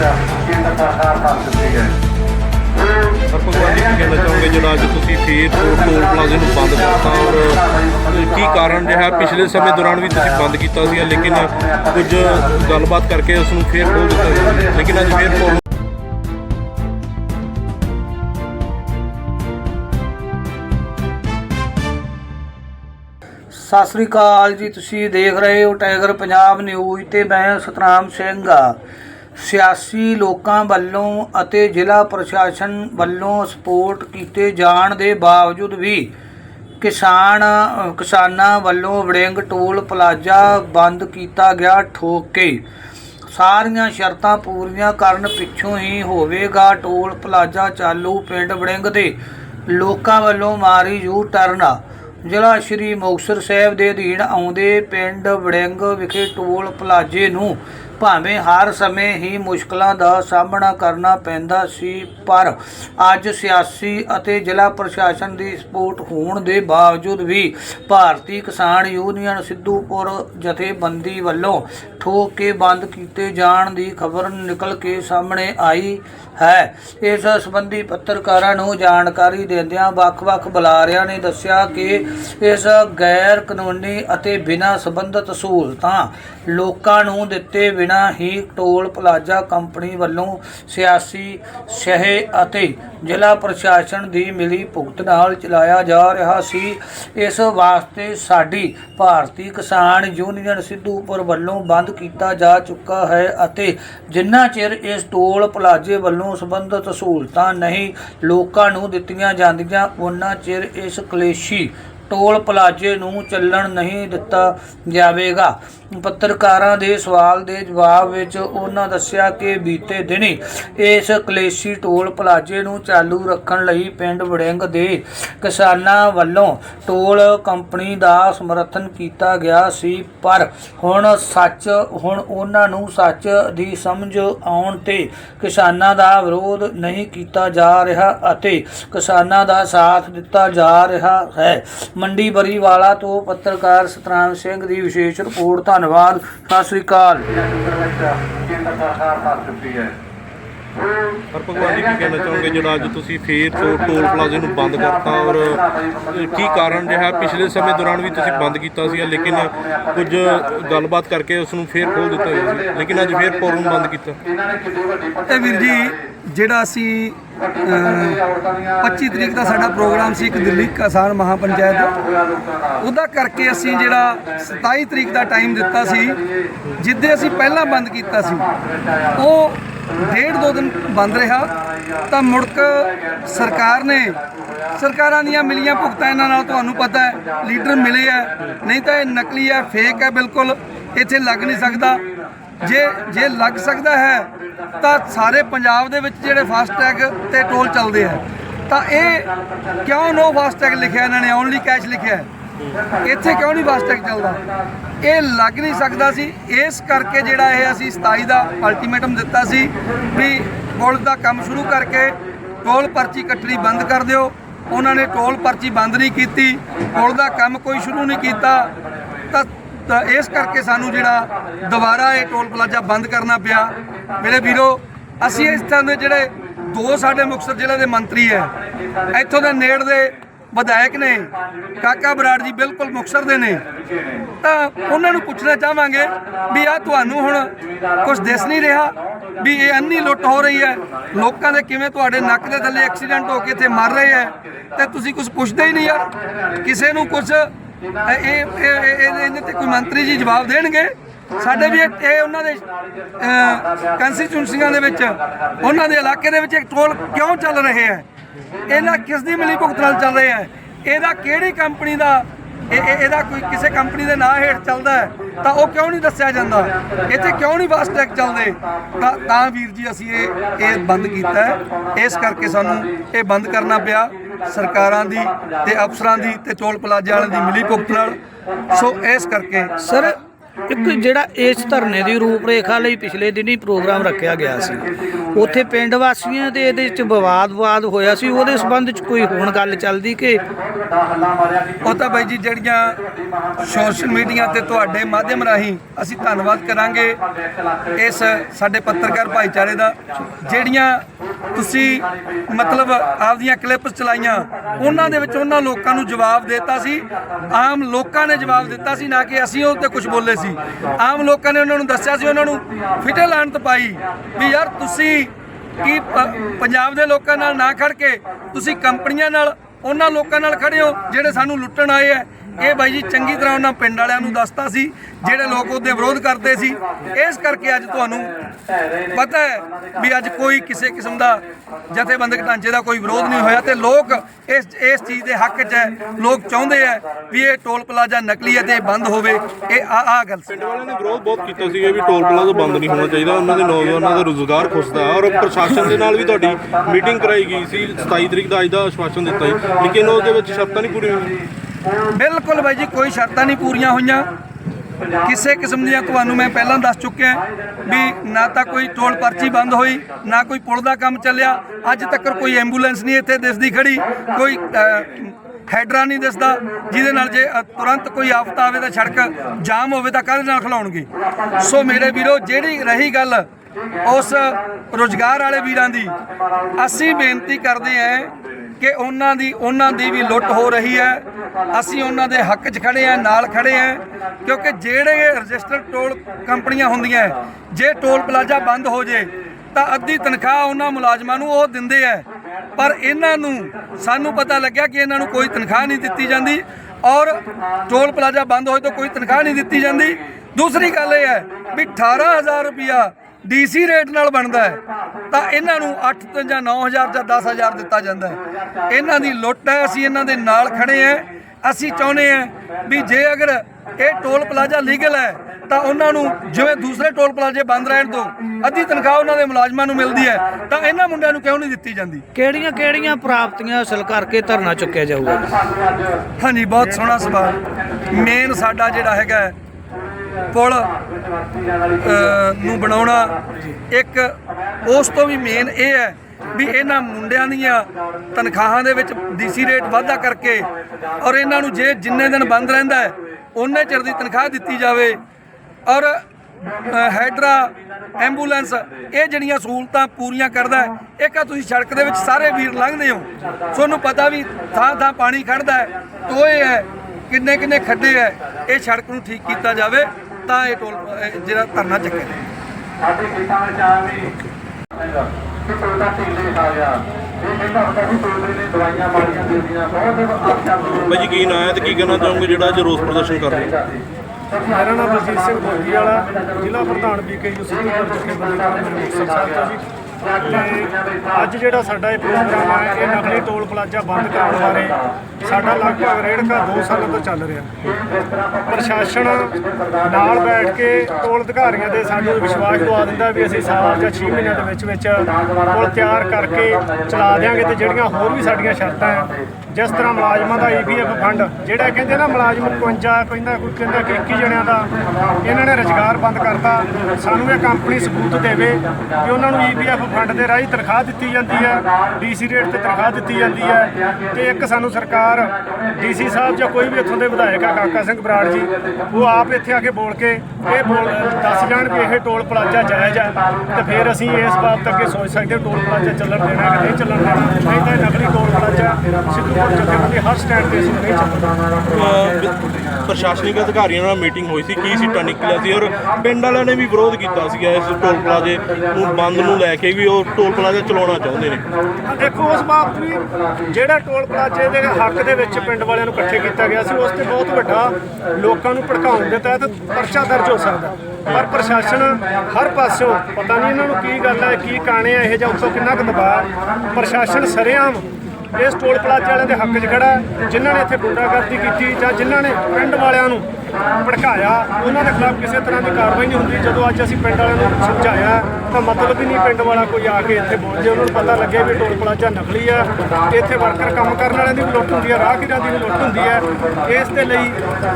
ਕੇਂਦਰ ਸਰਕਾਰ ਕਰ ਦਿੱਤੀ ਹੈ ਸਰ ਭਗਵਾਨ ਜੀ ਕੀ ਕਹਿਣਾ ਚਾਹੋਗੇ ਜਿਹੜਾ ਅੱਜ ਤੁਸੀਂ ਫੇਰ ਤੋਂ ਟੋਲ ਪਲਾਜ਼ੇ ਨੂੰ ਬੰਦ ਕਰਤਾ ਔਰ ਕੀ ਕਾਰਨ ਰਿਹਾ? ਪਿਛਲੇ ਸਮੇਂ ਦੌਰਾਨ ਵੀ ਤੁਸੀਂ ਬੰਦ ਕੀਤਾ ਸੀ ਲੇਕਿਨ ਕੁਝ ਗੱਲਬਾਤ ਕਰਕੇ ਉਸ ਨੂੰ ਫੇਰ ਖੋਲ ਦਿੱਤਾ ਸੀ। ਲੇਕਿਨ ਅੱਜ ਫੇਰ ਖੋਲ ਸਤਿ ਸ੍ਰੀ ਅਕਾਲ ਜੀ ਤੁਸੀਂ ਦੇਖ ਰਹੇ ਹੋ ਟਾਈਗਰ ਪੰਜਾਬ ਨਿਊਜ਼ ਤੇ ਮੈਂ ਸਤਨਾਮ ਸਿੰਘ। ਆ ਸਿਆਸੀ ਲੋਕਾਂ ਵੱਲੋਂ ਅਤੇ ਜ਼ਿਲ੍ਹਾ ਪ੍ਰਸ਼ਾਸਨ ਵੱਲੋਂ ਸਪੋਰਟ ਕੀਤੇ ਜਾਣ ਦੇ ਬਾਵਜੂਦ ਵੀ ਕਿਸਾਨ, ਕਿਸਾਨਾਂ ਵੱਲੋਂ ਵੜਿੰਗ ਟੋਲ ਪਲਾਜ਼ਾ ਬੰਦ ਕੀਤਾ ਗਿਆ ਠੋਕ। ਕੇ ਸਾਰੀਆਂ ਸ਼ਰਤਾਂ ਪੂਰੀਆਂ ਕਰਨ ਪਿੱਛੋਂ ਹੀ ਹੋਵੇਗਾ ਟੋਲ ਪਲਾਜ਼ਾ ਚਾਲੂ ਪਿੰਡ ਵੜਿੰਗ ਦੇ। ਲੋਕਾਂ ਵੱਲੋਂ ਮਾਰੀ ਯੂ ਟਰਨ। ਜ਼ਿਲ੍ਹਾ ਸ਼੍ਰੀ ਮੁਕਤਸਰ ਸਾਹਿਬ ਦੇ ਅਧੀਨ ਆਉਂਦੇ ਪਿੰਡ ਵੜਿੰਗ ਵਿਖੇ ਟੋਲ ਪਲਾਜ਼ੇ ਨੂੰ ਭਾਵੇਂ ਹਰ ਸਮੇਂ ਹੀ ਮੁਸ਼ਕਲਾਂ ਦਾ ਸਾਹਮਣਾ ਕਰਨਾ ਪੈਂਦਾ ਸੀ, ਪਰ ਅੱਜ ਸਿਆਸੀ ਅਤੇ ਜ਼ਿਲ੍ਹਾ ਪ੍ਰਸ਼ਾਸਨ ਦੀ ਸਪੋਰਟ ਹੋਣ ਦੇ ਬਾਵਜੂਦ ਵੀ ਭਾਰਤੀ ਕਿਸਾਨ ਯੂਨੀਅਨ ਸਿੱਧੂਪੁਰ ਜਥੇਬੰਦੀ ਵੱਲੋਂ ਠੋਕ ਕੇ ਬੰਦ ਕੀਤੇ ਜਾਣ ਦੀ ਖਬਰ ਨਿਕਲ ਕੇ ਸਾਹਮਣੇ ਆਈ ਹੈ। ਇਸ ਸੰਬੰਧੀ ਪੱਤਰਕਾਰਾਂ ਨੂੰ ਜਾਣਕਾਰੀ ਦਿੰਦਿਆਂ ਵੱਖ-ਵੱਖ ਬੁਲਾਰਿਆਂ ਨੇ ਦੱਸਿਆ ਕਿ ਇਸ ਗੈਰ ਕਾਨੂੰਨੀ ਅਤੇ ਬਿਨਾਂ ਸੰਬੰਧਿਤ ਸਹੂਲਤਾਂ ਲੋਕਾਂ ਨੂੰ ਦਿੱਤੇ ਬਿਨਾਂ ਹੀ ਟੋਲ ਪਲਾਜ਼ਾ ਕੰਪਨੀ ਵੱਲੋਂ ਸਿਆਸੀ ਸਹਿ ਅਤੇ ਜ਼ਿਲ੍ਹਾ ਪ੍ਰਸ਼ਾਸਨ ਦੀ ਮਿਲੀ ਭੁਗਤ ਨਾਲ ਚਲਾਇਆ ਜਾ ਰਿਹਾ ਸੀ। ਇਸ ਵਾਸਤੇ ਸਾਡੀ ਭਾਰਤੀ ਕਿਸਾਨ ਯੂਨੀਅਨ ਸਿੱਧੂਪੁਰ ਵੱਲੋਂ ਬੰਦ ਕੀਤਾ ਜਾ ਚੁੱਕਾ ਹੈ ਅਤੇ ਜਿੰਨਾ ਚਿਰ ਇਸ ਟੋਲ ਪਲਾਜ਼ੇ ਵੱਲੋਂ ਸੰਬੰਧਿਤ ਸਹੂਲਤਾਂ ਨਹੀਂ ਲੋਕਾਂ ਨੂੰ ਦਿੱਤੀਆਂ ਜਾਂਦੀਆਂ ਉਹਨਾਂ ਚਿਰ ਇਸ ਕਲੇਸ਼ੀ ਟੋਲ ਪਲਾਜ਼ੇ ਨੂੰ ਚੱਲਣ ਨਹੀਂ ਦਿੱਤਾ ਜਾਵੇਗਾ। ਪੱਤਰਕਾਰਾਂ ਦੇ ਸਵਾਲ ਦੇ ਜਵਾਬ ਵਿੱਚ ਉਹਨਾਂ ਦੱਸਿਆ ਕਿ ਬੀਤੇ ਦਿਨੀ ਇਸ ਕਲੇਸ਼ੀ ਟੋਲ ਪਲਾਜ਼ੇ ਨੂੰ ਚਾਲੂ ਰੱਖਣ ਲਈ ਪਿੰਡ ਵੜਿੰਗ ਦੇ ਕਿਸਾਨਾਂ ਵੱਲੋਂ ਟੋਲ ਕੰਪਨੀ ਦਾ ਸਮਰਥਨ ਕੀਤਾ ਗਿਆ ਸੀ। ਪਰ ਹੁਣ ਸੱਚ, ਹੁਣ ਉਹਨਾਂ ਨੂੰ ਸੱਚ ਦੀ ਸਮਝ ਆਉਣ ਤੇ ਕਿਸਾਨਾਂ ਦਾ ਵਿਰੋਧ ਨਹੀਂ ਕੀਤਾ ਜਾ ਰਿਹਾ ਅਤੇ ਕਿਸਾਨਾਂ ਦਾ ਸਾਥ ਦਿੱਤਾ ਜਾ ਰਿਹਾ ਹੈ। ਮੰਡੀ ਬਰੀਵਾਲਾ ਤੋਂ ਪੱਤਰਕਾਰ ਸਤਨਾਮ ਸਿੰਘ ਦੀ ਵਿਸ਼ੇਸ਼ ਰਿਪੋਰਟ ਧੰਨਵਾਦ। ਸਤਿ ਸ੍ਰੀ ਅਕਾਲ। ਕੇਂਦਰ ਸਰਕਾਰ ਕਰ ਦਿੱਤੀ ਹੈ। ਪਰ ਭਗਵਾਨ ਜੀ ਕੀ ਕਹਿਣਾ ਚਾਹੋਗੇ? ਜਿਹੜਾ ਅੱਜ ਤੁਸੀਂ ਫੇਰ ਤੋਂ ਟੋਲ ਪਲਾਜ਼ੇ ਨੂੰ ਬੰਦ ਕਰਤਾ ਔਰ ਕੀ ਕਾਰਨ ਰਿਹਾ? ਪਿਛਲੇ ਸਮੇਂ ਦੌਰਾਨ ਵੀ ਤੁਸੀਂ ਬੰਦ ਕੀਤਾ ਸੀ ਲੇਕਿਨ ਕੁਝ ਗੱਲਬਾਤ ਕਰਕੇ ਉਸ ਨੂੰ ਫੇਰ ਖੋਲ ਦਿੱਤਾ ਸੀ। ਲੇਕਿਨ ਅੱਜ ਫੇਰ ਨੂੰ ਬੰਦ ਕੀਤਾ। ਇਹਨਾਂ ਇਹ ਵੀਰ ਜੀ ਜਿਹੜਾ ਅਸੀਂ ਅਹ, 25 ਤਰੀਕ ਦਾ ਸਾਡਾ ਪ੍ਰੋਗਰਾਮ ਸੀ ਇੱਕ ਦਿੱਲੀ ਕਿਸਾਨ ਮਹਾਪੰਚਾਇਤ ਦਾ ਉਹਦਾ ਕਰਕੇ ਅਸੀਂ ਜਿਹੜਾ 27 ਤਰੀਕ ਦਾ ਟਾਈਮ ਦਿੱਤਾ ਸੀ ਜਿੱਦੇ ਅਸੀਂ ਪਹਿਲਾਂ ਬੰਦ ਕੀਤਾ ਸੀ ਉਹ ਡੇਢ ਦੋ ਦਿਨ ਬੰਦ ਰਿਹਾ, ਤਾਂ ਮੁੜਕ ਸਰਕਾਰ ਨੇ ਸਰਕਾਰਾਂ ਦੀਆਂ ਮਿਲੀਆਂ ਭੁਗਤਾਂ ਇਹਨਾਂ ਨਾਲ ਤੁਹਾਨੂੰ ਪਤਾ ਹੈ, ਲੀਡਰ ਮਿਲੇ ਆ ਨਹੀਂ ਤਾਂ ਇਹ ਨਕਲੀ ਹੈ ਫੇਕ ਹੈ ਬਿਲਕੁਲ, ਇੱਥੇ ਲੱਗ ਨਹੀਂ ਸਕਦਾ। ਜੇ ਜੇ ਲੱਗ ਸਕਦਾ ਹੈ, ਤਾਂ ਸਾਰੇ ਪੰਜਾਬ ਦੇ ਵਿੱਚ ਜਿਹੜੇ ਫਾਸਟ ਟੈਗ ਤੇ ਟੋਲ ਚੱਲਦੇ ਆ। ਤਾਂ ਇਹ ਕਿਉਂ ਨੋ ਫਾਸਟ ਟੈਗ ਲਿਖਿਆ ਇਹਨਾਂ ਨੇ ਓਨਲੀ ਕੈਸ਼ ਲਿਖਿਆ ਹੈ? ਇੱਥੇ ਕਿਉਂ ਨਹੀਂ ਫਾਸਟ ਟੈਗ ਚੱਲਦਾ? ਇਹ ਲੱਗ ਨਹੀਂ ਸਕਦਾ ਸੀ। ਇਸ ਕਰਕੇ ਜਿਹੜਾ ਇਹ ਅਸੀਂ 27 ਦਾ ਅਲਟੀਮੇਟਮ ਦਿੱਤਾ ਸੀ ਵੀ ਪੁਲ ਦਾ ਕੰਮ ਸ਼ੁਰੂ ਕਰਕੇ ਟੋਲ ਪਰਚੀ ਕੱਟਣੀ ਬੰਦ ਕਰ ਦਿਓ। ਉਹਨਾਂ ਨੇ ਟੋਲ ਪਰਚੀ ਬੰਦ ਨਹੀਂ ਕੀਤੀ। ਪੁਲ ਦਾ ਕੰਮ ਕੋਈ ਸ਼ੁਰੂ ਨਹੀਂ ਕੀਤਾ। ਤਾਂ ਤਾਂ ਇਸ ਕਰਕੇ ਸਾਨੂੰ ਜਿਹੜਾ ਦੁਬਾਰਾ ਇਹ ਟੋਲ ਪਲਾਜ਼ਾ ਬੰਦ ਕਰਨਾ ਪਿਆ। ਮੇਰੇ ਵੀਰੋ, ਅਸੀਂ ਇਸ ਤਰ੍ਹਾਂ ਦੇ ਜਿਹੜੇ ਦੋ ਸਾਡੇ ਮੁਕਤਸਰ ਜ਼ਿਲ੍ਹੇ ਦੇ ਮੰਤਰੀ ਹੈ, ਇੱਥੋਂ ਦੇ ਨੇੜ ਦੇ ਵਿਧਾਇਕ ਨੇ ਕਾਕਾ ਬਰਾੜ ਜੀ ਬਿਲਕੁਲ ਮੁਕਤਸਰ ਦੇ ਨੇ। ਤਾਂ ਉਹਨਾਂ ਨੂੰ ਪੁੱਛਣਾ ਚਾਹਾਂਗੇ ਵੀ ਆ ਤੁਹਾਨੂੰ ਹੁਣ ਕੁਝ ਦਿਸ ਨਹੀਂ ਰਿਹਾ ਵੀ ਇਹ ਅੰਨੀ ਲੁੱਟ ਹੋ ਰਹੀ ਹੈ। ਲੋਕਾਂ ਦੇ ਕਿਵੇਂ ਤੁਹਾਡੇ ਨੱਕ ਦੇ ਥੱਲੇ ਐਕਸੀਡੈਂਟ ਹੋ ਕੇ ਇੱਥੇ ਮਰ ਰਹੇ ਹੈ? ਤੇ ਤੁਸੀਂ ਕੁਝ ਪੁੱਛਦੇ ਹੀ ਨਹੀਂ ਯਾਰ। ਕਿਸੇ ਨੂੰ ਕੁਝ ਇਹ- ਇਹ- ਇਹਦੇ ਤੇ ਕੋਈ ਮੰਤਰੀ ਜੀ ਜਵਾਬ ਦੇਣਗੇ? ਸਾਡੇ ਵੀ ਇਹ ਉਹਨਾਂ ਦੇ ਕੰਸਟੀਚੂਐਂਸੀਆਂ ਦੇ ਵਿੱਚ, ਉਹਨਾਂ ਦੇ ਇਲਾਕੇ ਦੇ ਵਿੱਚ ਇੱਕ ਟੋਲ ਕਿਉਂ ਚੱਲ ਰਹੇ ਹੈ? ਇਹਨਾਂ ਕਿਸ ਦੀ ਮਿਲੀ ਭੁਗਤ ਨਾਲ ਚੱਲ ਰਿਹਾ ਹੈ? ਇਹਦਾ ਕਿਹੜੀ ਕੰਪਨੀ ਦਾ, ਇਹ ਇਹਦਾ ਕੋਈ ਕਿਸੇ ਕੰਪਨੀ ਦੇ ਨਾਂ ਹੇਠ ਚੱਲਦਾ ਹੈ? ਤਾਂ ਉਹ ਕਿਉਂ ਨਹੀਂ ਦੱਸਿਆ ਜਾਂਦਾ? ਇੱਥੇ ਕਿਉਂ ਨਹੀਂ ਫਾਸਟੈਗ ਚੱਲਦੇ? ਤਾਂ ਤਾਂ ਵੀਰ ਜੀ, ਅਸੀਂ ਇਹ ਇਹ ਬੰਦ ਕੀਤਾ ਹੈ। ਇਸ ਕਰਕੇ ਸਾਨੂੰ ਇਹ ਬੰਦ ਕਰਨਾ ਪਿਆ। ਸਰਕਾਰਾਂ ਦੀ ਤੇ ਅਫਸਰਾਂ ਦੀ ਤੇ ਟੋਲ ਪਲਾਜੇ ਵਾਲਿਆਂ ਦੀ ਮਿਲੀ ਭੁਗਤ ਨਾਲ। ਸੋ ਇਸ ਕਰਕੇ ਸਰ ਇੱਕ ਜਿਹੜਾ ਇਸ ਧਰਨੇ ਦੀ ਰੂਪਰੇਖਾ ਲਈ ਪਿਛਲੇ ਦਿਨੀ ਪ੍ਰੋਗਰਾਮ ਰੱਖਿਆ ਗਿਆ ਸੀ, ਉੱਥੇ ਪਿੰਡ ਵਾਸੀਆਂ ਦੇ ਇਹਦੇ ਵਿੱਚ ਵਿਵਾਦ ਵਿਵਾਦ ਹੋਇਆ ਸੀ, ਉਹਦੇ ਸੰਬੰਧ ਚ ਕੋਈ ਹੁਣ ਗੱਲ ਚੱਲਦੀ ਕਿ ਉਹ ਤਾਂ ਬਾਈ ਜੀ ਜਿਹੜੀਆਂ ਸੋਸ਼ਲ ਮੀਡੀਆ ਤੇ ਤੁਹਾਡੇ ਮਾਧਿਅਮ ਰਾਹੀਂ ਅਸੀਂ ਧੰਨਵਾਦ ਕਰਾਂਗੇ ਇਸ ਸਾਡੇ ਪੱਤਰਕਾਰ ਭਾਈਚਾਰੇ ਦਾ, ਜਿਹੜੀਆਂ ਤੁਸੀਂ ਮਤਲਬ ਆਪਦੀਆਂ ਕਲਿੱਪਸ ਚਲਾਈਆਂ, ਉਹਨਾਂ ਦੇ ਵਿੱਚ ਉਹਨਾਂ ਲੋਕਾਂ ਨੂੰ ਜਵਾਬ ਦਿੱਤਾ ਸੀ, ਆਮ ਲੋਕਾਂ ਨੇ ਜਵਾਬ ਦਿੱਤਾ ਸੀ, ਨਾ ਕਿ ਅਸੀਂ ਉਹ ਤੇ ਕੁਝ ਬੋਲੇ ਸੀ। ਆਮ ਲੋਕਾਂ ਨੇ ਉਹਨਾਂ ਨੂੰ ਦੱਸਿਆ ਸੀ, ਉਹਨਾਂ ਨੂੰ ਫਿਟੇ ਲਾਣ ਪਾਈ ਵੀ ਯਾਰ ਤੁਸੀਂ ਕੀ ਪੰਜਾਬ ਦੇ ਲੋਕਾਂ ਨਾਲ ਨਾ ਖੜ ਕੇ ਤੁਸੀਂ ਕੰਪਨੀਆਂ ਨਾਲ, ਉਹਨਾਂ ਲੋਕਾਂ ਨਾਲ ਖੜੇ ਹੋ ਜਿਹੜੇ ਸਾਨੂੰ ਲੁੱਟਣ ਆਏ ਆ ਇਹ ਬਾਈ ਜੀ ਚੰਗੀ ਤਰ੍ਹਾਂ ਉਹਨਾਂ ਪਿੰਡ ਵਾਲਿਆਂ ਨੂੰ ਦੱਸਤਾ ਸੀ, ਜਿਹੜੇ ਲੋਕ ਉਹਦੇ ਵਿਰੋਧ ਕਰਦੇ ਸੀ। ਇਸ ਕਰਕੇ ਅੱਜ ਤੁਹਾਨੂੰ ਪਤਾ ਹੈ ਵੀ ਅੱਜ ਕੋਈ ਕਿਸੇ ਕਿਸਮ ਦਾ ਜਥੇਬੰਦਕ ਢਾਂਚੇ ਦਾ ਕੋਈ ਵਿਰੋਧ ਨਹੀਂ ਹੋਇਆ ਤੇ ਲੋਕ ਇਸ ਇਸ ਚੀਜ਼ ਦੇ ਹੱਕ 'ਚ ਹੈ। ਲੋਕ ਚਾਹੁੰਦੇ ਆ ਵੀ ਇਹ ਟੋਲ ਪਲਾਜ਼ਾ ਨਕਲੀ ਹੈ ਤੇ ਇਹ ਬੰਦ ਹੋਵੇ। ਇਹ ਆ ਆ ਗੱਲ ਪਿੰਡ ਵਾਲਿਆਂ ਨੇ ਵਿਰੋਧ ਬਹੁਤ ਕੀਤਾ ਸੀਗਾ ਵੀ ਟੋਲ ਪਲਾਜ਼ਾ ਬੰਦ ਨਹੀਂ ਹੋਣਾ ਚਾਹੀਦਾ। ਉਹਨਾਂ ਦੇ ਨੌਜਵਾਨਾਂ ਦਾ ਰੋਜ਼ਗਾਰ ਖੁੱਸਦਾ ਔਰ ਪ੍ਰਸ਼ਾਸਨ ਦੇ ਨਾਲ ਵੀ ਤੁਹਾਡੀ ਮੀਟਿੰਗ ਕਰਾਈ ਗਈ ਸੀ। 27 ਤਰੀਕ ਦਾ ਅੱਜ ਦਾ ਆਸ਼ਵਾਸਨ ਦਿੱਤਾ ਸੀ। ਲੇਕਿਨ ਉਹਦੇ ਵਿੱਚ ਸ਼ਰਤਾਂ ਨਹੀਂ ਪੂਰੀਆਂ ਹੋਈਆਂ। ਬਿਲਕੁਲ ਬਾਈ ਜੀ ਕੋਈ ਸ਼ਰਤਾਂ ਨਹੀਂ ਪੂਰੀਆਂ ਹੋਈਆਂ। ਕਿਸੇ ਕਿਸਮ ਦੀਆਂ ਤੁਹਾਨੂੰ ਮੈਂ ਪਹਿਲਾਂ ਦੱਸ ਚੁੱਕਿਆ ਵੀ ਨਾ ਤਾਂ ਕੋਈ ਟੋਲ ਪਰਚੀ ਬੰਦ ਹੋਈ ਨਾ ਕੋਈ ਪੁਲ ਦਾ ਕੰਮ ਚੱਲਿਆ। ਅੱਜ ਤੱਕ ਕੋਈ ਐਂਬੂਲੈਂਸ ਨਹੀਂ ਇੱਥੇ ਦਿਸਦੀ ਖੜੀ ਕੋਈ ਅਹ, ਹੈਡਰਾ ਨਹੀਂ ਦਿਸਦਾ ਜਿਹਦੇ ਨਾਲ ਜੇ ਤੁਰੰਤ ਕੋਈ ਆਫਤ ਆਵੇ ਤਾਂ ਸੜਕ ਜਾਮ ਹੋਵੇ ਤਾਂ ਕਾਹਦੇ ਨਾਲ ਖਲਾਉਣਗੇ? ਸੋ ਮੇਰੇ ਵੀਰੋ ਜਿਹੜੀ ਰਹੀ ਗੱਲ ਉਸ ਰੋਜ਼ਗਾਰ ਵਾਲੇ ਵੀਰਾਂ ਦੀ ਅਸੀਂ ਬੇਨਤੀ ਕਰਦੇ ਹਾਂ ਕਿ ਉਹਨਾਂ ਦੀ ਉਹਨਾਂ ਦੀ ਵੀ ਲੁੱਟ ਹੋ ਰਹੀ ਹੈ। ਅਸੀਂ ਉਹਨਾਂ ਦੇ ਹੱਕ 'ਚ ਖੜੇ ਆ ਨਾਲ ਖੜੇ ਆ ਕਿਉਂਕਿ ਜਿਹੜੇ ਰਜਿਸਟਰਡ ਟੋਲ ਕੰਪਨੀਆਂ ਹੁੰਦੀਆਂ ਜੇ ਟੋਲ ਪਲਾਜ਼ਾ ਬੰਦ ਹੋ ਜੇ, ਤਾਂ ਅੱਧੀ ਤਨਖਾਹ ਉਹਨਾਂ ਮੁਲਾਜ਼ਮਾਂ ਨੂੰ ਉਹ ਦਿੰਦੇ ਆ ਪਰ ਇਹਨਾਂ ਨੂੰ ਸਾਨੂੰ ਪਤਾ ਲੱਗਿਆ ਕਿ ਇਹਨਾਂ ਨੂੰ ਕੋਈ ਤਨਖਾਹ ਨਹੀਂ ਦਿੱਤੀ ਜਾਂਦੀ ਔਰ ਟੋਲ ਪਲਾਜ਼ਾ ਬੰਦ ਹੋਏ ਤਾਂ ਕੋਈ ਤਨਖਾਹ ਨਹੀਂ ਦਿੱਤੀ ਜਾਂਦੀ। ਦੂਸਰੀ ਗੱਲ ਇਹ ਹੈ ਵੀ 18000 ਰੁਪਿਆ ਡੀਸੀ ਰੇਟ ਨਾਲ ਬਣਦਾ ਹੈ। ਤਾਂ ਇਹਨਾਂ ਨੂੰ 8 ਤੋਂ ਜਾਂ 9000 ਜਾਂ 10000 ਦਿੱਤਾ ਜਾਂਦਾ ਹੈ। ਇਹਨਾਂ ਦੀ ਲੁੱਟ ਹੈ ਅਸੀਂ ਇਹਨਾਂ ਦੇ ਨਾਲ ਖੜੇ ਹਾਂ। ਅਸੀਂ ਚਾਹੁੰਦੇ ਹਾਂ ਵੀ ਜੇ ਅਗਰ ਇਹ ਟੋਲ ਪਲਾਜ਼ਾ ਲੀਗਲ ਹੈ ਤਾਂ ਉਹਨਾਂ ਨੂੰ ਜਿਵੇਂ ਦੂਸਰੇ ਟੋਲ ਪਲਾਜ਼ੇ ਬੰਦ ਰਹਿਣ ਤੋਂ ਅੱਧੀ ਤਨਖਾਹ ਉਹਨਾਂ ਦੇ ਮੁਲਾਜ਼ਮਾਂ ਨੂੰ ਮਿਲਦੀ ਹੈ। ਤਾਂ ਇਹਨਾਂ ਮੁੰਡਿਆਂ ਨੂੰ ਕਿਉਂ ਨਹੀਂ ਦਿੱਤੀ ਜਾਂਦੀ? ਕਿਹੜੀਆਂ-ਕਿਹੜੀਆਂ ਪ੍ਰਾਪਤੀਆਂ ਹਾਸਲ ਕਰਕੇ ਧਰਨਾ ਚੁੱਕਿਆ ਜਾਊਗਾ? ਹਾਂਜੀ ਬਹੁਤ ਸੋਹਣਾ ਸਵਾਲ। ਮੇਨ ਸਾਡਾ ਜਿਹੜਾ ਹੈਗਾ ਪੁਲ ਨੂੰ ਬਣਾਉਣਾ ਇੱਕ, ਉਸ ਤੋਂ ਵੀ ਮੇਨ ਇਹ ਹੈ ਵੀ ਇਹਨਾਂ ਮੁੰਡਿਆਂ ਦੀਆਂ ਤਨਖਾਹਾਂ ਦੇ ਵਿੱਚ ਡੀਸੀ ਰੇਟ ਵਾਧਾ ਕਰਕੇ ਔਰ ਇਹਨਾਂ ਨੂੰ ਜੇ ਜਿੰਨੇ ਦਿਨ ਬੰਦ ਰਹਿੰਦਾ ਹੈ ਉਹਨੇ ਚਿਰ ਦੀ ਤਨਖਾਹ ਦਿੱਤੀ ਜਾਵੇ। ਔਰ ਹੈਡਰਾ, ਐਂਬੂਲੈਂਸ, ਇਹ ਜਿਹੜੀਆਂ ਸਹੂਲਤਾਂ ਪੂਰੀਆਂ ਕਰਦਾ ਇੱਕ ਆ ਤੁਸੀਂ ਸੜਕ ਦੇ ਵਿੱਚ ਸਾਰੇ ਵੀਰ ਲੰਘਦੇ ਹੋ। ਤੁਹਾਨੂੰ ਪਤਾ ਵੀ ਥਾਂ ਥਾਂ ਪਾਣੀ ਖੜਦਾ ਹੈ, ਟੋਏ ਹੈ ਕਿੰਨੇ ਕਿੰਨੇ ਖੱਡੇ ਹੈ ਇਹ ਸੜਕ ਨੂੰ ਠੀਕ ਕੀਤਾ ਜਾਵੇ ਤਾਂ ਇਹ ਟੋਲ ਜਿਹੜਾ ਧਰਨਾ ਚੱਕਿਆ ਜਾਵੇ। ਸਾਡੇ ਖੇਤਾਂ ਵਿੱਚ ਆ ਵੀ ਕਿ ਟੋਲਾ ਢੀਲੇ ਆ ਗਿਆ। ਇਹ ਕਹਿੰਦਾ ਹੁੰਦਾ ਸੀ ਟੋਲੇ ਨੇ ਦਵਾਈਆਂ ਮਾਰੀਆਂ ਦਿੰਦੀਆਂ ਬਹੁਤ ਅੱਛਾ ਬਾਈ ਜੀ ਕੀ ਨਾਂ ਹੈ ਤੇ ਕੀ ਕਹਿਣਾ ਚਾਹੋਗੇ ਜਿਹੜਾ ਅੱਜ ਰੋਸ ਪ੍ਰਦਰਸ਼ਨ ਕਰ ਰਹੇ? ਮੇਰਾ ਨਾਮ ਬਲਜੀਤ ਸਿੰਘ ਬੋਗੀ ਵਾਲਾ ਜ਼ਿਲ੍ਹਾ ਪ੍ਰਧਾਨ ਬੀਕੇਯੂ ਸਿੱਧੂਪੁਰ ਜਥੇਬੰਦੀ ਕਾਂਗਰਸ ਮੁਕਤਸਰ ਸਾਹਿਬ ਤੋਂ ਜੀ। ਤੇ ਅੱਜ ਜਿਹੜਾ ਸਾਡਾ ਇਹ ਪ੍ਰੋਗਰਾਮ ਹੈ ਇਹ ਨਕਲੀ ਟੋਲ ਪਲਾਜ਼ਾ ਬੰਦ ਕਰਨ ਬਾਰੇ ਸਾਡਾ ਲਗਭਗ ਰੇੜਕਾ 2 ਸਾਲਾਂ ਤੋਂ ਚੱਲ ਰਿਹਾ। ਪ੍ਰਸ਼ਾਸਨ ਨਾਲ ਬੈਠ ਕੇ ਟੋਲ ਅਧਿਕਾਰੀਆਂ ਦੇ ਸਾਨੂੰ ਵਿਸ਼ਵਾਸ ਦਵਾ ਦਿੰਦਾ ਵੀ ਅਸੀਂ ਸਾਲ ਜਾਂ 6 ਮਹੀਨਿਆਂ ਦੇ ਵਿੱਚ ਵਿੱਚ ਪੁਲ ਤਿਆਰ ਕਰਕੇ ਚਲਾ ਦਿਆਂਗੇ ਤੇ ਜਿਹੜੀਆਂ ਹੋਰ ਵੀ ਸਾਡੀਆਂ ਸ਼ਰਤਾਂ ਹੈ ਜਿਸ ਤਰ੍ਹਾਂ ਮੁਲਾਜ਼ਮਾਂ ਦਾ ਈਪੀਐਫ ਫੰਡ, ਜਿਹੜਾ ਕਹਿੰਦੇ ਨਾ ਮੁਲਾਜ਼ਮ 51 ਕਹਿੰਦਾ ਕੋਈ ਕਹਿੰਦਾ ਕਿ 21 ਜਣਿਆਂ ਦਾ, ਇਹਨਾਂ ਨੇ ਰੁਜ਼ਗਾਰ ਬੰਦ ਕਰਤਾ। ਸਾਨੂੰ ਇਹ ਕੰਪਨੀ ਸਬੂਤ ਦੇਵੇ ਕਿ ਉਹਨਾਂ ਨੂੰ ਈਪੀਐਫ ਫੰਡ ਦੇ ਰਾਹੀਂ ਤਨਖਾਹ ਦਿੱਤੀ ਜਾਂਦੀ ਹੈ ਡੀਸੀ ਰੇਟ ਤੇ ਤਨਖਾਹ ਦਿੱਤੀ ਜਾਂਦੀ ਹੈ ਤੇ ਇੱਕ ਸਾਨੂੰ ਸਰਕਾਰ ਡੀਸੀ ਸਾਹਿਬ ਜਾਂ ਕੋਈ ਵੀ ਇੱਥੋਂ ਦੇ ਵਿਧਾਇਕ ਆ, ਕਾਕਾ ਸਿੰਘ ਬਰਾੜ ਜੀ, ਉਹ ਆਪ ਇੱਥੇ ਆ ਕੇ ਬੋਲ ਕੇ ਇਹ ਬੋਲ ਦੱਸ ਜਾਣ ਕਿ ਇਹ ਟੋਲ ਪਲਾਜ਼ਾ ਜਾਇਜ਼ ਹੈ ਤੇ ਫਿਰ ਅਸੀਂ ਇਸ ਬਾਤ ਅੱਗੇ ਸੋਚ ਸਕਦੇ ਟੋਲ ਪਲਾਜ਼ਾ ਚੱਲਣ ਦੇਣਾ ਕਿ ਨਹੀਂ ਚੱਲਣ ਦੇਣਾ। ਨਹੀਂ ਤਾਂ ਨਕਲੀ ਟੋਲ ਪਲਾਜ਼ਾ ਸਿੱਧੂਪੁਰ ਜਥੇਬੰਦੀ ਹਰ ਸਟੈਂਡ ਤੇ ਅਸੀਂ ਨਹੀਂ ਚੱਲਣ ਦੇਣਾ ਅਹ ਪ੍ਰਸ਼ਾਸਨਿਕ ਅਧਿਕਾਰੀਆਂ ਨਾਲ ਮੀਟਿੰਗ ਹੋਈ ਸੀ ਕੀ ਸੀਟਾਂ ਨਿਕਲਿਆ ਸੀ ਔਰ ਪਿੰਡ ਵਾਲਿਆਂ ਨੇ ਵੀ ਵਿਰੋਧ ਕੀਤਾ ਸੀਗਾ ਇਸ ਟੋਲ ਪਲਾਜ਼ੇ ਨੂੰ ਬੰਦ ਨੂੰ ਲੈ ਕੇ ਵੀ ਉਹ ਟੋਲ ਪਲਾਜ਼ਾ ਚਲਾਉਣਾ ਚਾਹੁੰਦੇ ਨੇ। ਦੇਖੋ ਉਸ ਬਾਤ ਵੀ ਜਿਹੜਾ ਟੋਲ ਪਲਾਜ਼ੇ ਦੇ ਹੱਕ ਦੇ ਵਿੱਚ ਪਿੰਡ ਵਾਲਿਆਂ ਨੂੰ ਇਕੱਠੇ ਕੀਤਾ ਗਿਆ ਸੀ ਉਸ ਤੇ ਬਹੁਤ ਵੱਡਾ ਲੋਕਾਂ ਨੂੰ ਭੜਕਾਉਣ ਦੇ ਤਹਿਤ ਪਰਚਾ ਦਰਜ ਹੋ ਸਕਦਾ ਪਰ ਪ੍ਰਸ਼ਾਸਨ ਹਰ ਪਾਸਿਓਂ ਪਤਾ ਨਹੀਂ ਇਹਨਾਂ ਨੂੰ ਕੀ ਗੱਲ ਹੈ ਕੀ ਕਾਣੇ ਆ ਇਹ ਜਾਂ ਉੱਤੋਂ ਕਿੰਨਾ ਕੁ ਦਬਾਅ। ਪ੍ਰਸ਼ਾਸਨ ਸਰੇਆਮ ਇਸ ਟੋਲ ਪਲਾਜ਼ੇ ਵਾਲਿਆਂ ਦੇ ਹੱਕ 'ਚ ਖੜਾ ਜਿਨ੍ਹਾਂ ਨੇ ਇੱਥੇ ਗੁੰਡਾਗਰਦੀ ਕੀਤੀ ਜਾਂ ਜਿਨ੍ਹਾਂ ਨੇ ਪਿੰਡ ਵਾਲਿਆਂ ਨੂੰ ਭੜਕਾਇਆ, ਉਹਨਾਂ ਦੇ ਖਿਲਾਫ ਕਿਸੇ ਤਰ੍ਹਾਂ ਦੀ ਕਾਰਵਾਈ ਨਹੀਂ ਹੁੰਦੀ। ਜਦੋਂ ਅੱਜ ਅਸੀਂ ਪਿੰਡ ਵਾਲਿਆਂ ਨੂੰ ਸਮਝਾਇਆ ਤਾਂ ਮਤਲਬ ਹੀ ਨਹੀਂ ਪਿੰਡ ਵਾਲਾ ਕੋਈ ਆ ਕੇ ਇੱਥੇ ਬੋਲ ਜੇ ਉਹਨਾਂ ਨੂੰ ਪਤਾ ਲੱਗੇ ਵੀ ਟੋਲ ਪਲਾਜ਼ਾ ਨਕਲੀ ਆ। ਇੱਥੇ ਵਰਕਰ ਕੰਮ ਕਰਨ ਵਾਲਿਆਂ ਦੀ ਵੀ ਲੁੱਟ ਹੁੰਦੀ ਆ ਰਾਹਗੀਰਾਂ ਦੀ ਵੀ ਲੁੱਟ ਹੁੰਦੀ ਹੈ ਇਸ ਦੇ ਲਈ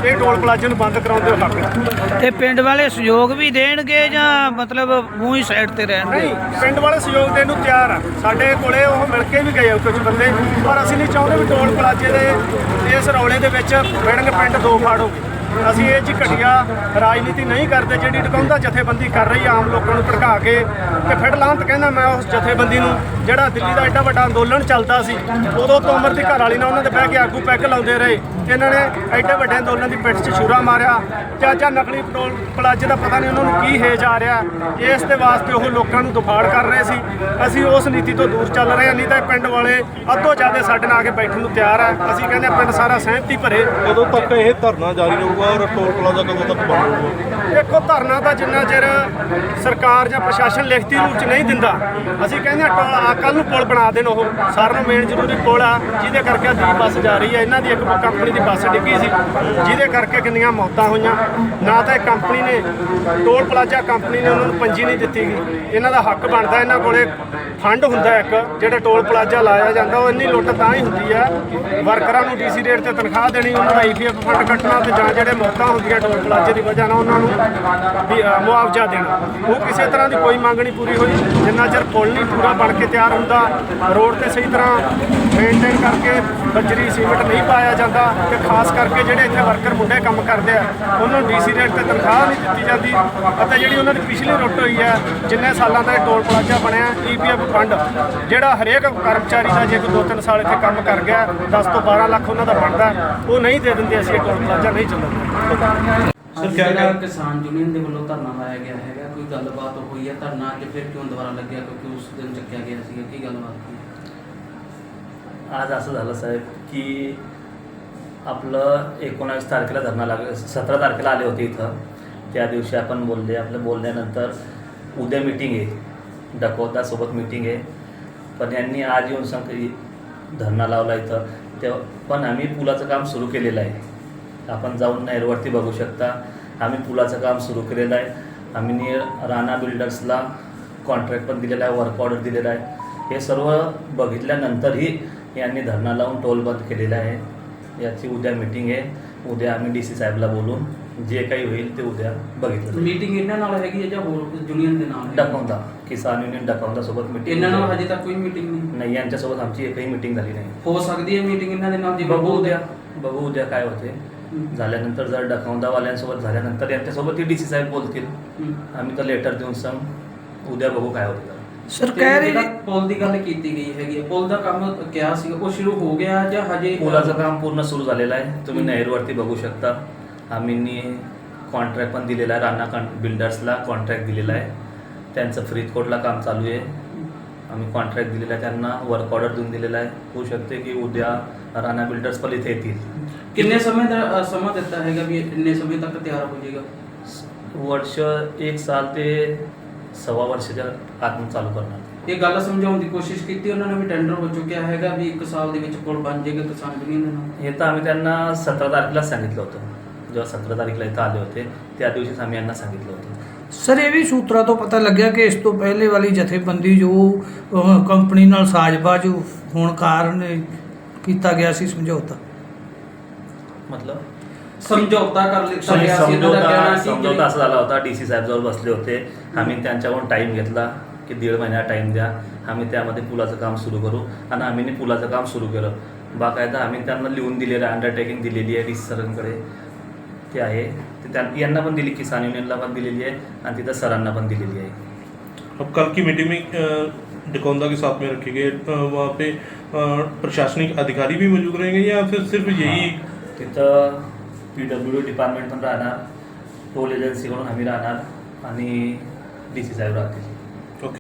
ਇਹ ਟੋਲ ਪਲਾਜ਼ੇ ਨੂੰ ਬੰਦ ਕਰਾਉਣ ਦੇ ਹੱਕ ਤੇ ਪਿੰਡ ਵਾਲੇ ਸਹਿਯੋਗ ਵੀ ਦੇਣਗੇ ਜਾਂ ਮਤਲਬ ਮੂੰਹ ਹੀ ਸਾਈਡ ਤੇ ਰਹਿਣਗੇ? ਨਹੀਂ ਪਿੰਡ ਵਾਲੇ ਸਹਿਯੋਗ ਦੇਣ ਨੂੰ ਤਿਆਰ ਆ। ਸਾਡੇ ਕੋਲੇ ਉਹ ਮਿਲ ਕੇ ਵੀ ਗਏ ਆ ਕੁਝ ਬੰਦੇ ਪਰ ਅਸੀਂ ਨਹੀਂ ਚਾਹੁੰਦੇ ਵੀ ਟੋਲ ਪਲਾਜ਼ੇ ਦੇ ਇਸ ਰੌਲੇ ਦੇ ਵਿੱਚ ਬਿੜੰਗ ਪਿੰਡ ਦੋ ਫਾੜ ਅਸੀਂ ਇਹ ਜੀ ਘਟੀਆ ਰਾਜਨੀਤੀ ਨਹੀਂ ਕਰਦੇ ਜਿਹੜੀ ਟਿਕਾਉਂਦਾ ਜਥੇਬੰਦੀ ਕਰ ਰਹੀ ਆ, ਆਮ ਲੋਕਾਂ ਨੂੰ ਭੜਕਾ ਕੇ ਤੇ ਫਿਰ ਲਾਂਤ ਕਹਿੰਦਾ ਮੈਂ ਉਸ ਜਥੇਬੰਦੀ ਨੂੰ, ਜਿਹੜਾ ਦਿੱਲੀ ਦਾ ਐਡਾ ਵੱਡਾ ਅੰਦੋਲਨ ਚੱਲਦਾ ਸੀ, ਉਦੋਂ ਤੋਂ ਉਮਰ ਦੀ ਘਰ ਵਾਲੀ ਨਾਲ ਉਹਨਾਂ ਦੇ ਬਹਿ ਕੇ ਆਗੂ ਪੈਗ ਲਾਉਂਦੇ ਰਹੇ। ਇਹਨਾਂ ਨੇ ਐਡੇ ਵੱਡੇ ਅੰਦੋਲਨ ਦੀ ਪਿੱਠ 'ਚ ਛੁਰਾ ਮਾਰਿਆ। ਚਾਚਾ ਨਕਲੀ ਪਟੋਲ ਪਲਾਜ਼ੇ ਦਾ ਪਤਾ ਨਹੀਂ ਉਹਨਾਂ ਨੂੰ ਕੀ ਹੇਜ ਆ ਰਿਹਾ। ਇਸ ਦੇ ਵਾਸਤੇ ਉਹ ਲੋਕਾਂ ਨੂੰ ਦੁਫਾੜ ਕਰ ਰਹੇ ਸੀ। ਅਸੀਂ ਉਸ ਨੀਤੀ ਤੋਂ ਦੂਰ ਚੱਲ ਰਹੇ ਹਾਂ, ਨਹੀਂ ਤਾਂ ਇਹ ਪਿੰਡ ਵਾਲੇ ਅੱਧੋ ਜ਼ਿਆਦਾ ਸਾਡੇ ਨਾਲ ਆ ਕੇ ਬੈਠਣ ਨੂੰ ਤਿਆਰ ਆ। ਅਸੀਂ ਕਹਿੰਦੇ ਹਾਂ ਪਿੰਡ ਸਾਰਾ ਸਹਿਮਤੀ ਭਰੇ। ਜਦੋਂ ਤੱਕ ਇਹ ਧਰਨਾ ਜਾਰੀ ਰਹੂਗਾ ਔਰ ਟੋਲ ਪਲਾਜ਼ਾ ਕਦੋਂ ਤੱਕ ਬੰਦ ਹੋਊਗਾ? ਦੇਖੋ, ਧਰਨਾ ਤਾਂ ਜਿੰਨਾ ਚਿਰ ਸਰਕਾਰ ਜਾਂ ਪ੍ਰਸ਼ਾਸਨ ਲਿਖਤੀ ਰੂਪ ਚ ਨਹੀਂ ਦਿੰਦਾ, ਅਸੀਂ ਕਹਿੰਦੇ ਹਾਂ ਕੱਲ ਨੂੰ ਪੁਲ ਬਣਾ ਦੇਣ ਉਹ। ਸਾਰਿਆਂ ਨੂੰ ਮੇਨ ਜ਼ਰੂਰੀ ਪੁਲ ਆ, ਜਿਹਦੇ ਕਰਕੇ ਦੀ ਬੱਸ ਜਾ ਰਹੀ ਹੈ ਇਹਨਾਂ ਦੀ ਇੱਕ ਕੰਪਨੀ ਦੀ ਬੱਸ ਡਿੱਗੀ ਸੀ, ਜਿਹਦੇ ਕਰਕੇ ਕਿੰਨੀਆਂ ਮੌਤਾਂ ਹੋਈਆਂ। ਨਾ ਤਾਂ ਇਹ ਕੰਪਨੀ ਨੇ, ਟੋਲ ਪਲਾਜ਼ਾ ਕੰਪਨੀ ਨੇ ਉਹਨਾਂ ਨੂੰ ਪੰਜੀ ਨਹੀਂ ਦਿੱਤੀ ਗਈ। ਇਹਨਾਂ ਦਾ ਹੱਕ ਬਣਦਾ, ਇਹਨਾਂ ਕੋਲੇ ਫੰਡ ਹੁੰਦਾ ਇੱਕ, ਜਿਹੜਾ ਟੋਲ ਪਲਾਜ਼ਾ ਲਾਇਆ ਜਾਂਦਾ, ਉਹ ਇੰਨੀ ਲੁੱਟ ਤਾਂ ਹੀ ਹੁੰਦੀ ਆ। ਵਰਕਰਾਂ ਨੂੰ ਡੀਸੀ ਰੇਟ ਤੇ ਤਨਖਾਹ ਦੇਣੀ, ਉਹਨਾਂ ਦਾ ਈਪੀਐਫ ਫੰਡ ਕੱਟਣਾ ਤੇ ਜਾਂ ਜਿਹੜੇ ਮੌਤਾਂ ਹੁੰਦੀਆਂ ਟੋਲ ਪਲਾਜ਼ੇ ਦੀ ਵਜ੍ਹਾ ਨਾਲ ਉਹਨਾਂ ਨੂੰ ਵੀ ਮੁਆਵਜ਼ਾ ਦੇਣਾ। ਉਹ ਕਿਸੇ ਤਰ੍ਹਾਂ ਦੀ ਕੋਈ ਮੰਗ ਨਹੀਂ ਪੂਰੀ ਹੋਈ। ਜਿੰਨਾ ਚਿਰ ਪੁਲ ਨਹੀਂ ਪੂਰਾ ਬਣ ਕੇ ਤਿਆਰ ਹੁੰਦਾ, ਰੋਡ ਤੇ ਸਹੀ ਤਰ੍ਹਾਂ ਮੇਨਟੇਨ ਕਰਕੇ ਬੱਜਰੀ ਸੀਮੈਂਟ ਨਹੀਂ ਪਾਇਆ ਜਾਂਦਾ ਤੇ ਖਾਸ ਕਰਕੇ ਜਿਹੜੇ ਇੱਥੇ ਵਰਕਰ ਮੁੰਡੇ ਕੰਮ ਕਰਦੇ ਆ, ਉਹਨਾਂ ਨੂੰ ਡੀਸੀ ਰੇਟ ਤੇ ਤਨਖਾਹ ਨਹੀਂ ਦਿੱਤੀ ਜਾਂਦੀ ਅਤੇ ਜਿਹੜੀ ਉਹਨਾਂ ਦੀ ਪਿਛਲੀ ਰੁੱਟ ਹੋਈ ਹੈ, ਜਿੰਨੇ ਸਾਲਾਂ ਦਾ ਇਹ ਟੋਲ ਪਲਾਜ਼ਾ ਬਣਿਆ ਈਪੀਐਫ ਫੰਡ, ਜਿਹੜਾ ਹਰੇਕ ਕਰਮਚਾਰੀ ਦਾ ਜੇ ਕੋਈ ਦੋ ਤਿੰਨ ਸਾਲ ਇੱਥੇ ਕੰਮ ਕਰ ਗਿਆ 10 ਤੋਂ 12 ਲੱਖ ਉਹਨਾਂ ਦਾ ਬਣਦਾ, ਉਹ ਨਹੀਂ ਦੇ ਦਿੰਦੇ ਅਸੀਂ ਇਹ ਟੋਲ ਪਲਾਜ਼ਾ ਨਹੀਂ ਚੱਲਦਾ ਸਰ ਅੱਜ ਕਿਆ ਜਿਹੜਾ ਕਹਿ- ਕਿਸਾਨ ਯੂਨੀਅਨ ਦੇ ਵੱਲੋਂ ਧਰਨਾ ਲਾਇਆ ਗਿਆ ਹੈਗਾ ਕੋਈ ਗੱਲਬਾਤ ਹੋਈ ਹੈ ਧਰਨਾ ਅੱਜ ਫਿਰ ਕਿਉਂ ਦੁਬਾਰਾ ਲੱਗਿਆ ਕਿਉਂਕਿ ਉਸ ਦਿਨ ਚੱਕਿਆ ਗਿਆ ਸੀਗਾ ਕੀ ਗੱਲਬਾਤ ਹੋਈ आज असं झालं साहेब की आपलं एकोणावीस तारखेला धरणा लाग सतरा तारखेला आले होते इथं त्या दिवशी आपण बोलले आपलं बोलल्यानंतर उद्या मिटिंग आहे डकोतासोबत मिटिंग आहे पण यांनी आज येऊन सांग धरणा लावला इथं तेव्हा पण आम्ही पुलाचं काम सुरू केलेलं आहे आपण जाऊन नैरवरती बघू शकता. आम्ही पुलाचं काम सुरू केलेलं आहे. आम्ही राणा बिल्डर्सला कॉन्ट्रॅक्ट पण दिलेला आहे वर्क ऑर्डर दिलेला आहे. हे सर्व बघितल्यानंतरही यांनी धरणा लावून टोल बंद केलेला आहे. याची उद्या मीटिंग आहे. उद्या आम्ही डी सी साहेबला बोलून जे काही होईल ते उद्या बघितलं मीटिंग ਇਹਨਾਂ ਨਾਲ ਹੈਗੀ ਹੈ ਜਾਂ डकवता किसान युनियन डकवता सोबत मीटिंग नाही? यांच्यासोबत आमची एकही मीटिंग झाली नाही. हो सगळी ਹੈ ਮीटिंग बघू उद्या. बघू उद्या काय होते. झाल्यानंतर जर डकौंदावाल्यांसोबत झाल्यानंतर यांच्यासोबत डी सी साहेब बोलतील आम्ही तर लेटर देऊन सांग उद्या बघू काय होतं ਸਰ ਤੇ ਕਹਿ ਜਿਹੜਾ ਰਹੇ ਪੁਲ ਦੀ ਗੱਲ ਕੀਤੀ ਗਈ ਹੈਗੀ ਹੈ ਪੁਲ ਦਾ ਕੰਮ ਕਿਹਾ ਸੀਗਾ ਉਹ ਸ਼ੁਰੂ ਹੋ ਗਿਆ ਜਾਂ ਹਜੇ पुलाचं काम पूर्ण सुरू झालेलं आहे तुम्ही हम्म. नेहरूवरती बघू शकता आम्ही कॉन्ट्रॅक्ट पण दिलेला आहे राणा कॉन बिल्डर्सला कॉन्ट्रॅक्ट दिलेला आहे त्यांचं फरीदकोटला काम चालू आहे आम्ही कॉन्ट्रॅक्ट दिलेला आहे त्यांना वर्क ऑर्डर देऊन दिलेला आहे होऊ शकते की उद्या राणा बिल्डर्स पण इथे येतील ਕਿੰਨੇ ਸਮੇਂ ਦਾ ਅ, ਸਮਾਂ ਦਿੱਤਾ ਹੈਗਾ ਵੀ ਇੰਨੇ ਸਮੇਂ ਤੱਕ ਤਿਆਰ ਹੋ ਜਾਏਗਾ वर्ष एक साल ते सव्वा वर्षाच्या आतून चालू करणार ਇਹ ਗੱਲ ਸਮਝਾਉਣ ਦੀ ਕੋਸ਼ਿਸ਼ ਕੀਤੀ ਉਹਨਾਂ ਨੇ ਵੀ ਟੈਂਡਰ ਹੋ ਚੁੱਕਿਆ ਹੈਗਾ ਵੀ ਇੱਕ ਸਾਲ ਦੇ ਵਿੱਚ ਪੁਲ ਬਣ ਜਾਏਗਾ ਕਿਸਾਨ ਯੂਨੀਅਨ ਦੇ ਨਾਲ हे तर आम्ही त्यांना सतरा तारखेलाच सांगितलं होतं जेव्हा सतरा तारीखला इथं आले होते त्या दिवशीच आम्ही यांना सांगितलं होतं ਸਰ ਇਹ ਵੀ ਸੂਤਰਾਂ ਤੋਂ ਪਤਾ ਲੱਗਿਆ ਕਿ ਇਸ ਤੋਂ ਪਹਿਲੇ ਵਾਲੀ ਜਥੇਬੰਦੀ ਜੋ ਅਹ, ਕੰਪਨੀ ਨਾਲ ਸਾਜ਼ਬਾਜ਼ ਹੋਣ ਕਾਰਨ ਕੀਤਾ ਗਿਆ ਸੀ ਸਮਝੌਤਾ मतलब समझौता कर समजवता असं झाला होता डी सी साहेबजवळ बसले होते. आम्ही त्यांच्याकडून टाईम घेतला की दीड महिना टाईम द्या. आम्ही त्यामध्ये पुलाचं काम सुरू करू. आणि आम्ही पुलाचं काम सुरू केलं. बाकायदा आम्ही त्यांना लिहून दिलेलं अंडरटेकिंग दिलेली आहे वीस सरांकडे ते आहे. ते यांना पण दिली किसान युनियनला पण दिलेली आहे. आणि तिथं सरांना पण दिलेली आहे. अब कल की मीटिंग में डिकोंदा के साथ में रखी गई वहाँ पे प्रशासनिक अधिकारी भी मौजूद रहेंगे या फिर सिर्फ यही तिथं पी डब्ल्यू डी डिपार्टमेंट पण राहणार टोल एजन्सीकडून आम्ही राहणार आणि डी सी साहेब राहतील.